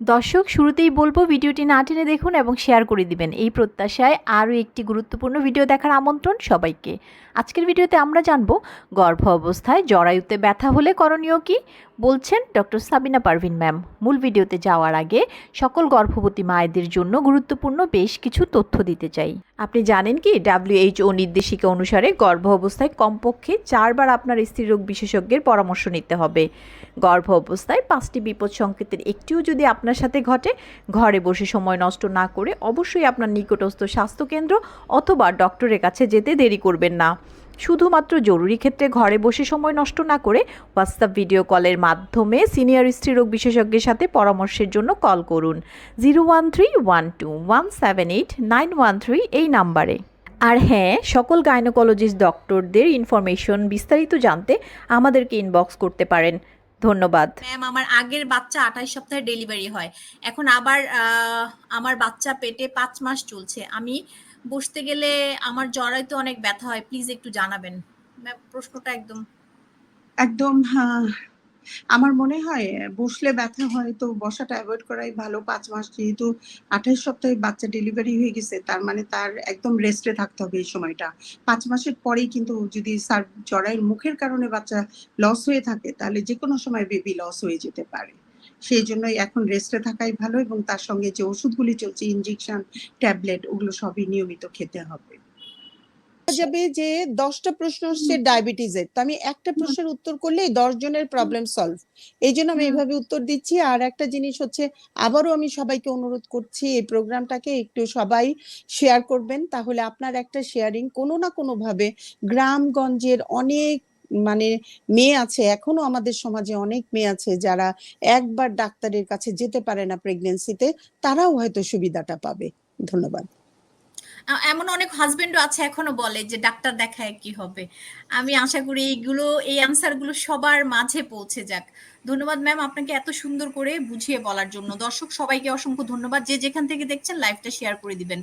দর্শক, শুরুতেই বলব ভিডিওটি না টেনে দেখুন এবং শেয়ার করে দিবেন। এই প্রত্যাশায় আরও একটি গুরুত্বপূর্ণ ভিডিও দেখার আমন্ত্রণ সবাইকে। আজকের ভিডিওতে আমরা জানব, গর্ভ অবস্থায় জরায়ুতে ব্যথা হলে করণীয় কি? বলছেন ডক্টর সাবিনা পারভিন ম্যাম। মূল ভিডিওতে যাওয়ার আগে সকল গর্ভবতী মায়েদের জন্য গুরুত্বপূর্ণ বেশ কিছু তথ্য দিতে চাই। আপনি জানেন কি ডাব্লিউএইচও নির্দেশিকা অনুসারে গর্ভ অবস্থায় কমপক্ষে চারবার আপনার স্ত্রীরোগ বিশেষজ্ঞের পরামর্শ নিতে হবে। গর্ভ অবস্থায় পাঁচটি বিপদ সংকেতের একটিও যদি আপনার সাথে ঘটে, ঘরে বসে সময় নষ্ট না করে অবশ্যই আপনার নিকটস্থ স্বাস্থ্যকেন্দ্র অথবা ডক্টরের কাছে যেতে দেরি করবেন না। শুধুমাত্র জরুরি ক্ষেত্রে ঘরে বসে সময় নষ্ট না করে হোয়াটসঅ্যাপ ভিডিও কলের মাধ্যমে সিনিয়র স্ত্রীরোগ বিশেষজ্ঞের সাথে পরামর্শের জন্য কল করুন। Zero one three one two one seven eight nine one three এই নাম্বারে। আর হ্যাঁ সকল গাইনোকোলজিস্ট ডক্টরদের ইনফরমেশন বিস্তারিত জানতে আমাদেরকে ইনবক্স করতে পারেন। ধন্যবাদ। ম্যাম আমার আগের বাচ্চা আঠাশ সপ্তাহে ডেলিভারি হয়। এখন আবার আমার বাচ্চা পেটে পাঁচ মাস চলছে। আমি বসতে গেলে আমার জরাইতে অনেক ব্যথা হয় প্লিজ একটু জানাবেন। প্রশ্নটা একদম। একদম হ্যাঁ, আমার মনে হয় বসলে ব্যথা হয় তো বসাটা অ্যাভয়েড করাই ভালো পাঁচ মাস যেহেতু আঠাশ সপ্তাহে বাচ্চা ডেলিভারি হয়ে গেছে তার মানে তার একদম রেস্টে থাকতে হবে এই সময়টা। পাঁচ মাসের পরেই কিন্তু যদি সার জরায়ের মুখের কারণে বাচ্চা লস হয়ে থাকে তাহলে যে কোনো সময় বেবি লস হয়ে যেতে পারে। সেই জন্যই এখন রেস্টে থাকাই ভালো এবং তার সঙ্গে যে ওষুধগুলি চলছে ইনজেকশন ট্যাবলেট ওগুলো সবই নিয়মিত খেতে হবে। যাবে যে দশটা প্রশ্ন হচ্ছে ডায়াবেটিসের তো আমি একটা প্রশ্নের উত্তর করলেই দশ জনের প্রবলেম সলভ এই জন্য আমি এইভাবে উত্তর দিচ্ছি। আর একটা জিনিস হচ্ছে আবারও আমি সবাইকে অনুরোধ করছি এই প্রোগ্রামটাকে একটু সবাই শেয়ার করবেন। তাহলে আপনার একটা শেয়ারিং কোনো না কোনো ভাবে গ্রামগঞ্জের অনেক মানে মেয়ে আছে, এখনও আমাদের সমাজে অনেক মেয়ে আছে যারা একবার ডাক্তারের কাছে যেতে পারে না প্রেগনেন্সিতে তারাও হয়তো সুবিধাটা পাবে। ধন্যবাদ। এমন অনেক হাজবেন্ডও আছে এখনও বলে যে ডাক্তার দেখায় কি হবে। আমি আশা করি এইগুলো, এই আনসারগুলো সবার মাঝে পৌঁছে যাক। ধন্যবাদ ম্যাম আপনাকে এত সুন্দর করে বুঝিয়ে বলার জন্য। দর্শক সবাইকে অসংখ্য ধন্যবাদ। যে যেখান থেকে দেখছেন লাইভটা শেয়ার করে দিবেন।